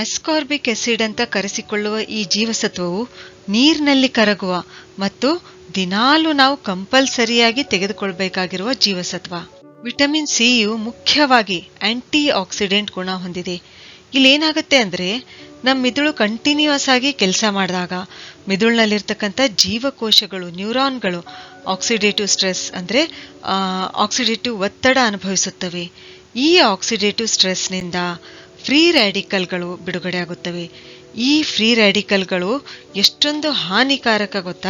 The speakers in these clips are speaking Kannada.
ಆಸ್ಕಾರ್ಬಿಕ್ ಎಸಿಡ್ ಅಂತ ಕರೆಸಿಕೊಳ್ಳುವ ಈ ಜೀವಸತ್ವವು ನೀರಿನಲ್ಲಿ ಕರಗುವ ಮತ್ತು ದಿನಾಲು ನಾವು ಕಂಪಲ್ಸರಿಯಾಗಿ ತೆಗೆದುಕೊಳ್ಬೇಕಾಗಿರುವ ಜೀವಸತ್ವ. ವಿಟಮಿನ್ ಸಿಯು ಮುಖ್ಯವಾಗಿ ಆಂಟಿ ಆಕ್ಸಿಡೆಂಟ್ ಗುಣ ಹೊಂದಿದೆ. ಇಲ್ಲೇನಾಗುತ್ತೆ ಅಂದ್ರೆ ನಮ್ಮ ಮಿದುಳು ಕಂಟಿನ್ಯೂಸ್ ಆಗಿ ಕೆಲಸ ಮಾಡಿದಾಗ ಮಿದುಳಿನಲ್ಲಿರ್ತಕ್ಕಂಥ ಜೀವಕೋಶಗಳು, ನ್ಯೂರಾನ್ಗಳು ಆಕ್ಸಿಡೇಟಿವ್ ಸ್ಟ್ರೆಸ್ ಅಂದ್ರೆ ಆಕ್ಸಿಡೇಟಿವ್ ಒತ್ತಡ ಅನುಭವಿಸುತ್ತವೆ. ಈ ಆಕ್ಸಿಡೇಟಿವ್ ಸ್ಟ್ರೆಸ್ನಿಂದ ಫ್ರೀ ರ್ಯಾಡಿಕಲ್ಗಳು ಬಿಡುಗಡೆಯಾಗುತ್ತವೆ ಈ ಫ್ರೀ ರ್ಯಾಡಿಕಲ್ಗಳು ಎಷ್ಟೊಂದು ಹಾನಿಕಾರಕ ಗೊತ್ತಾ?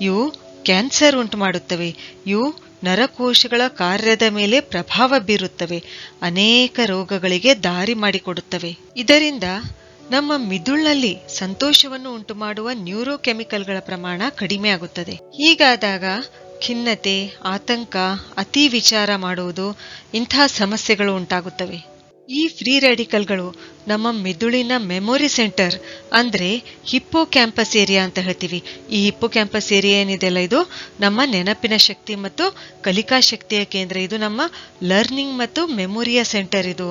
ಇವು ಕ್ಯಾನ್ಸರ್ ಉಂಟು ಮಾಡುತ್ತವೆ. ಇವು ನರಕೋಶಗಳ ಕಾರ್ಯದ ಮೇಲೆ ಪ್ರಭಾವ ಬೀರುತ್ತವೆ. ಅನೇಕ ರೋಗಗಳಿಗೆ ದಾರಿ ಮಾಡಿಕೊಡುತ್ತವೆ. ಇದರಿಂದ ನಮ್ಮ ಮಿದುಳಿನಲ್ಲಿ ಸಂತೋಷವನ್ನು ಉಂಟು ಮಾಡುವ ನ್ಯೂರೋಕೆಮಿಕಲ್ಗಳ ಪ್ರಮಾಣ ಕಡಿಮೆ ಆಗುತ್ತದೆ. ಹೀಗಾದಾಗ ಖಿನ್ನತೆ, ಆತಂಕ, ಅತಿ ವಿಚಾರ ಮಾಡುವುದು ಇಂಥ ಸಮಸ್ಯೆಗಳು ಉಂಟಾಗುತ್ತವೆ. ಈ ಫ್ರೀ ರ್ಯಾಡಿಕಲ್ಗಳು ನಮ್ಮ ಮೆದುಳಿನ ಮೆಮೊರಿ ಸೆಂಟರ್ ಅಂದ್ರೆ ಹಿಪ್ಪೋ ಕ್ಯಾಂಪಸ್ ಏರಿಯಾ ಅಂತ ಹೇಳ್ತೀವಿ. ಈ ಹಿಪ್ಪೋ ಕ್ಯಾಂಪಸ್ ಏರಿಯಾ ಏನಿದೆಯಲ್ಲ ಇದು? ನಮ್ಮ ನೆನಪಿನ ಶಕ್ತಿ ಮತ್ತು ಕಲಿಕಾ ಶಕ್ತಿಯ ಕೇಂದ್ರ. ಇದು ನಮ್ಮ ಲರ್ನಿಂಗ್ ಮತ್ತು ಮೆಮೊರಿಯ ಸೆಂಟರ್ ಇದು.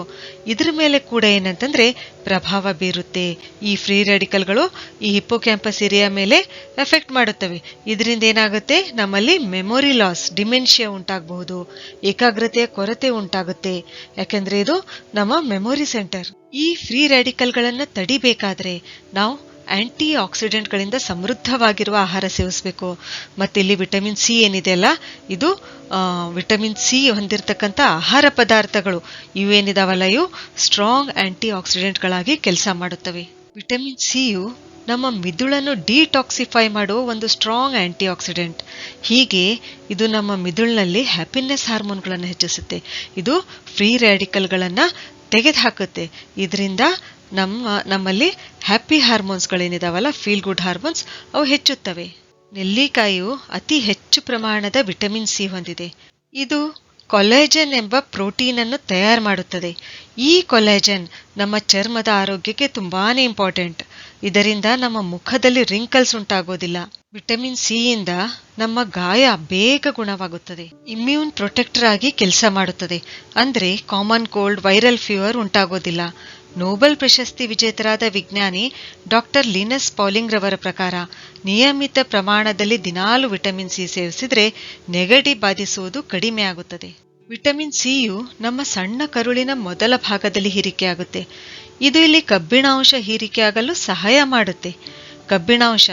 ಇದ್ರ ಮೇಲೆ ಕೂಡ ಏನಂತಂದ್ರೆ ಪ್ರಭಾವ ಬೀರುತ್ತೆ. ಈ ಫ್ರೀ ರ್ಯಾಡಿಕಲ್ಗಳು ಈ ಹಿಪ್ಪೋ ಕ್ಯಾಂಪಸ್ ಏರಿಯಾ ಮೇಲೆ ಎಫೆಕ್ಟ್ ಮಾಡುತ್ತವೆ. ಇದರಿಂದ ಏನಾಗುತ್ತೆ? ನಮ್ಮಲ್ಲಿ ಮೆಮೊರಿ ಲಾಸ್, ಡಿಮೆನ್ಷಿಯಾ ಉಂಟಾಗಬಹುದು. ಏಕಾಗ್ರತೆಯ ಕೊರತೆ ಉಂಟಾಗುತ್ತೆ. ಯಾಕೆಂದ್ರೆ ಇದು ನಮ್ಮ ಮೆಮೊರಿ ಸೆಂಟರ್ ಈ ಫ್ರೀ ರ್ಯಾಡಿಕಲ್ಗಳನ್ನು ತಡಿಬೇಕಾದ್ರೆ ನಾವು ಆಂಟಿ ಆಕ್ಸಿಡೆಂಟ್ಗಳಿಂದ ಸಮೃದ್ಧವಾಗಿರುವ ಆಹಾರ ಸೇವಿಸಬೇಕು. ಮತ್ತೆ ಇಲ್ಲಿ ವಿಟಮಿನ್ ಸಿ ಏನಿದೆಯಲ್ಲ ಇದು ವಿಟಮಿನ್ ಸಿ ಹೊಂದಿರತಕ್ಕಂಥ ಆಹಾರ ಪದಾರ್ಥಗಳು. ಇವೇನಿದಾವಲ್ಲ ಇವು? ಸ್ಟ್ರಾಂಗ್ ಆಂಟಿ ಆಕ್ಸಿಡೆಂಟ್ಗಳಾಗಿ ಕೆಲಸ ಮಾಡುತ್ತವೆ. ವಿಟಮಿನ್ ಸಿಯು ನಮ್ಮ ಮಿದುಳನ್ನು ಡಿಟಾಕ್ಸಿಫೈ ಮಾಡುವ ಒಂದು ಸ್ಟ್ರಾಂಗ್ ಆಂಟಿ ಆಕ್ಸಿಡೆಂಟ್ ಹೀಗೆ ಇದು ನಮ್ಮ ಮಿದುಳಿನಲ್ಲಿ ಹ್ಯಾಪಿನೆಸ್ ಹಾರ್ಮೋನ್ಗಳನ್ನು ಹೆಚ್ಚಿಸುತ್ತೆ. ಇದು ಫ್ರೀ ರ್ಯಾಡಿಕಲ್ಗಳನ್ನು ತೆಗೆದುಹಾಕುತ್ತೆ. ಇದರಿಂದ ನಮ್ಮ, ನಮ್ಮಲ್ಲಿ ಹ್ಯಾಪಿ ಹಾರ್ಮೋನ್ಸ್ಗಳೇನಿದಾವಲ್ಲ, ಫೀಲ್ ಗುಡ್ ಹಾರ್ಮೋನ್ಸ್, ಅವು ಹೆಚ್ಚುತ್ತವೆ. ನೆಲ್ಲಿಕಾಯಿಯು ಅತಿ ಹೆಚ್ಚು ಪ್ರಮಾಣದ ವಿಟಮಿನ್ ಸಿ ಹೊಂದಿದೆ. ಇದು ಕೊಲೆಜನ್ ಎಂಬ ಪ್ರೋಟೀನ್ ಅನ್ನು ತಯಾರು ಮಾಡುತ್ತದೆ. ಈ ಕೊಲೆಜನ್ ನಮ್ಮ ಚರ್ಮದ ಆರೋಗ್ಯಕ್ಕೆ ತುಂಬಾನೇ ಇಂಪಾರ್ಟೆಂಟ್. ಇದರಿಂದ ನಮ್ಮ ಮುಖದಲ್ಲಿ ರಿಂಕಲ್ಸ್ ಉಂಟಾಗೋದಿಲ್ಲ. ವಿಟಮಿನ್ ಸಿ ಇಂದ ನಮ್ಮ ಗಾಯ ಬೇಗ ಗುಣವಾಗುತ್ತದೆ. ಇಮ್ಯೂನ್ ಪ್ರೊಟೆಕ್ಟರ್ ಆಗಿ ಕೆಲಸ ಮಾಡುತ್ತದೆ. ಅಂದ್ರೆ ಕಾಮನ್ ಕೋಲ್ಡ್ ವೈರಲ್ ಫೀವರ್ ಉಂಟಾಗೋದಿಲ್ಲ. ನೋಬೆಲ್ ಪ್ರಶಸ್ತಿ ವಿಜೇತರಾದ ವಿಜ್ಞಾನಿ ಡಾಕ್ಟರ್ ಲಿನಸ್ ಪೌಲಿಂಗ್ ರವರ ಪ್ರಕಾರ, ನಿಯಮಿತ ಪ್ರಮಾಣದಲ್ಲಿ ದಿನಾಲು ವಿಟಮಿನ್ ಸಿ ಸೇವಿಸಿದ್ರೆ ನೆಗಡಿ ಬಾಧಿಸುವುದು ಕಡಿಮೆ ಆಗುತ್ತದೆ. ವಿಟಮಿನ್ ಸಿಯು ನಮ್ಮ ಸಣ್ಣ ಕರುಳಿನ ಮೊದಲ ಭಾಗದಲ್ಲಿ ಹೀರಿಕೆಯಾಗುತ್ತೆ ಇದು ಇಲ್ಲಿ ಕಬ್ಬಿಣಾಂಶ ಹೀರಿಕೆಯಾಗಲು ಸಹಾಯ ಮಾಡುತ್ತೆ. ಕಬ್ಬಿಣಾಂಶ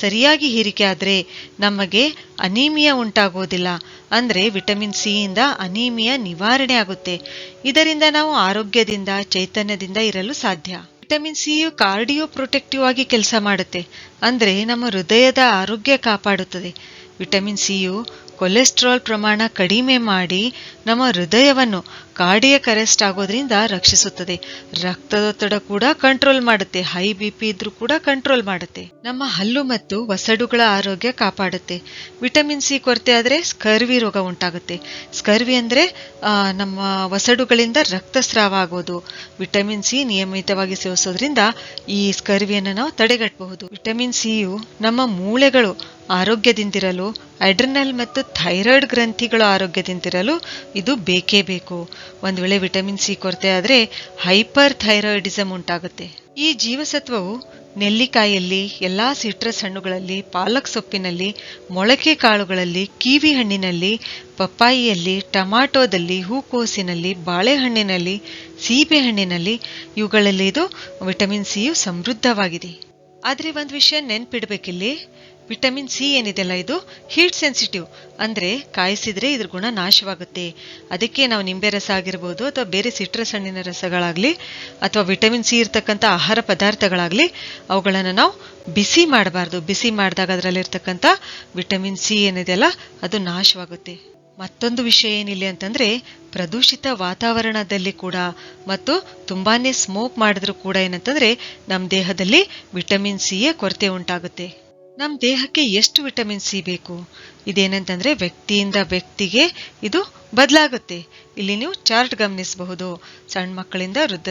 ಸರಿಯಾಗಿ ಹೀರಿಕೆ ಆದ್ರೆ ನಮಗೆ ಅನೀಮಿಯಾ ಉಂಟಾಗೋದಿಲ್ಲ ಅಂದ್ರೆ ವಿಟಮಿನ್ ಸಿ ಇಂದ ಅನೀಮಿಯಾ ನಿವಾರಣೆ ಆಗುತ್ತೆ. ಇದರಿಂದ ನಾವು ಆರೋಗ್ಯದಿಂದ, ಚೈತನ್ಯದಿಂದ ಇರಲು ಸಾಧ್ಯ. ವಿಟಮಿನ್ ಸಿಯು ಕಾರ್ಡಿಯೋ ಪ್ರೊಟೆಕ್ಟಿವ್ ಆಗಿ ಕೆಲಸ ಮಾಡುತ್ತೆ. ಅಂದ್ರೆ ನಮ್ಮ ಹೃದಯದ ಆರೋಗ್ಯ ಕಾಪಾಡುತ್ತದೆ. ವಿಟಮಿನ್ ಸಿಯು ಕೊಲೆಸ್ಟ್ರಾಲ್ ಪ್ರಮಾಣ ಕಡಿಮೆ ಮಾಡಿ ನಮ್ಮ ಹೃದಯವನ್ನು ಕಾರ್ಡಿಯಕ್ ಅರೆಸ್ಟ್ ಆಗೋದ್ರಿಂದ ರಕ್ಷಿಸುತ್ತದೆ. ರಕ್ತದೊತ್ತಡ ಕೂಡ ಕಂಟ್ರೋಲ್ ಮಾಡುತ್ತೆ. ಹೈ ಬಿ ಪಿ ಇದ್ರೂ ಕೂಡ ಕಂಟ್ರೋಲ್ ಮಾಡುತ್ತೆ. ನಮ್ಮ ಹಲ್ಲು ಮತ್ತು ವಸಡುಗಳ ಆರೋಗ್ಯ ಕಾಪಾಡುತ್ತೆ. ವಿಟಮಿನ್ ಸಿ ಕೊರತೆ ಆದ್ರೆ ಸ್ಕರ್ವಿ ರೋಗ ಉಂಟಾಗುತ್ತೆ. ಸ್ಕರ್ವಿ ಅಂದ್ರೆ ನಮ್ಮ ವಸಡುಗಳಿಂದ ರಕ್ತಸ್ರಾವ ಆಗೋದು. ವಿಟಮಿನ್ ಸಿ ನಿಯಮಿತವಾಗಿ ಸೇವಿಸೋದ್ರಿಂದ ಈ ಸ್ಕರ್ವಿಯನ್ನು ನಾವು ತಡೆಗಟ್ಟಬಹುದು ವಿಟಮಿನ್ ಸಿಯು ನಮ್ಮ ಮೂಳೆಗಳು ಆರೋಗ್ಯದಿಂದಿರಲು ಅಡ್ರಿನಲ್ ಮತ್ತು ಥೈರಾಯ್ಡ್ ಗ್ರಂಥಿಗಳು ಆರೋಗ್ಯದಿಂದಿರಲು ಇದು ಬೇಕೇ ಬೇಕು. ಒಂದ್ ವೇಳೆ ವಿಟಮಿನ್ ಸಿ ಕೊರತೆ ಆದ್ರೆ ಹೈಪರ್ ಥೈರಾಯ್ಡಿಸಮ್ ಉಂಟಾಗುತ್ತೆ. ಈ ಜೀವಸತ್ವವು ನೆಲ್ಲಿಕಾಯಲ್ಲಿ ಎಲ್ಲಾ ಸಿಟ್ರಸ್ ಹಣ್ಣುಗಳಲ್ಲಿ, ಪಾಲಕ್ ಸೊಪ್ಪಿನಲ್ಲಿ, ಮೊಳಕೆ ಕಾಳುಗಳಲ್ಲಿ, ಕಿವಿ ಹಣ್ಣಿನಲ್ಲಿ, ಪಪ್ಪಾಯಿಯಲ್ಲಿ, ಟಮಾಟೋದಲ್ಲಿ, ಹೂಕೋಸಿನಲ್ಲಿ, ಬಾಳೆಹಣ್ಣಿನಲ್ಲಿ ಸೀಬೆಹಣ್ಣಿನಲ್ಲಿ ಇವುಗಳಲ್ಲಿ ಇದು ವಿಟಮಿನ್ ಸಿಯು ಸಮೃದ್ಧವಾಗಿದೆ. ಆದ್ರೆ ಒಂದು ವಿಷಯ ನೆನ್ಪಿಡ್ಬೇಕಿಲ್ಲಿ ವಿಟಮಿನ್ ಸಿ ಏನಿದೆಲ್ಲ ಇದು? Heat sensitive. ಅಂದರೆ ಕಾಯಿಸಿದರೆ ಇದ್ರ ಗುಣ ನಾಶವಾಗುತ್ತೆ. ಅದಕ್ಕೆ ನಾವು ನಿಂಬೆ ರಸ ಆಗಿರ್ಬೋದು ಅಥವಾ ಬೇರೆ ಸಿಟ್ರಸ್ ಹಣ್ಣಿನ ರಸಗಳಾಗಲಿ ಅಥವಾ ವಿಟಮಿನ್ ಸಿ ಇರ್ತಕ್ಕಂಥ ಆಹಾರ ಪದಾರ್ಥಗಳಾಗಲಿ ಅವುಗಳನ್ನು ನಾವು ಬಿಸಿ ಮಾಡಬಾರ್ದು. ಬಿಸಿ ಮಾಡಿದಾಗ ಅದರಲ್ಲಿರ್ತಕ್ಕಂಥ ವಿಟಮಿನ್ ಸಿ ಏನಿದೆಯಲ್ಲ, ಅದು ನಾಶವಾಗುತ್ತೆ. ಮತ್ತೊಂದು ವಿಷಯ ಏನಿಲ್ಲ ಅಂತಂದರೆ ಪ್ರದೂಷಿತ ವಾತಾವರಣದಲ್ಲಿ ಕೂಡ ಮತ್ತು ತುಂಬಾ ಸ್ಮೋಕ್ ಮಾಡಿದ್ರೂ ಕೂಡ ಏನಂತಂದರೆ ನಮ್ಮ ದೇಹದಲ್ಲಿ ವಿಟಮಿನ್ ಸಿಯ ಕೊರತೆ ಉಂಟಾಗುತ್ತೆ. ನಮ್ಮ ದೇಹಕ್ಕೆ ಎಷ್ಟು ವಿಟಮಿನ್ ಸಿ ಬೇಕು? ಇದೇನಂತಂದ್ರೆ ವ್ಯಕ್ತಿಯಿಂದ ವ್ಯಕ್ತಿಗೆ ಇದು ಬದಲಾಗುತ್ತೆ. ಇಲ್ಲಿ ನೀವು ಚಾರ್ಟ್ ಗಮನಿಸಬಹುದು. ಸಣ್ಣ ಮಕ್ಕಳಿಂದ ವೃದ್ಧ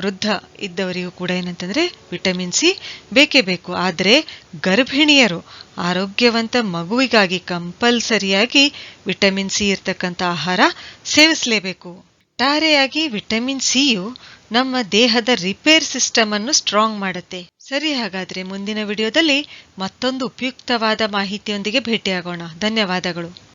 ವೃದ್ಧ ಇದ್ದವರಿಗೂ ಕೂಡ ಏನಂತಂದ್ರೆ ವಿಟಮಿನ್ ಸಿ ಬೇಕೇ ಬೇಕು. ಆದರೆ ಗರ್ಭಿಣಿಯರು, ಆರೋಗ್ಯವಂತ ಮಗುವಿಗಾಗಿ ಕಂಪಲ್ಸರಿಯಾಗಿ ವಿಟಮಿನ್ ಸಿ ಇರ್ತಕ್ಕಂಥ ಆಹಾರ ಸೇವಿಸಲೇಬೇಕು. ಒಟ್ಟಾರೆಯಾಗಿ ವಿಟಮಿನ್ ಸಿಯು ನಮ್ಮ ದೇಹದ ರಿಪೇರ್ ಸಿಸ್ಟಮ್ ಅನ್ನು ಸ್ಟ್ರಾಂಗ್ ಮಾಡುತ್ತೆ. ಸರಿ ಹಾಗಾದ್ರೆ ಮುಂದಿನ ವಿಡಿಯೋದಲ್ಲಿ ಮತ್ತೊಂದು ಉಪಯುಕ್ತವಾದ ಮಾಹಿತಿಯೊಂದಿಗೆ ಭೇಟಿಯಾಗೋಣ. ಧನ್ಯವಾದಗಳು.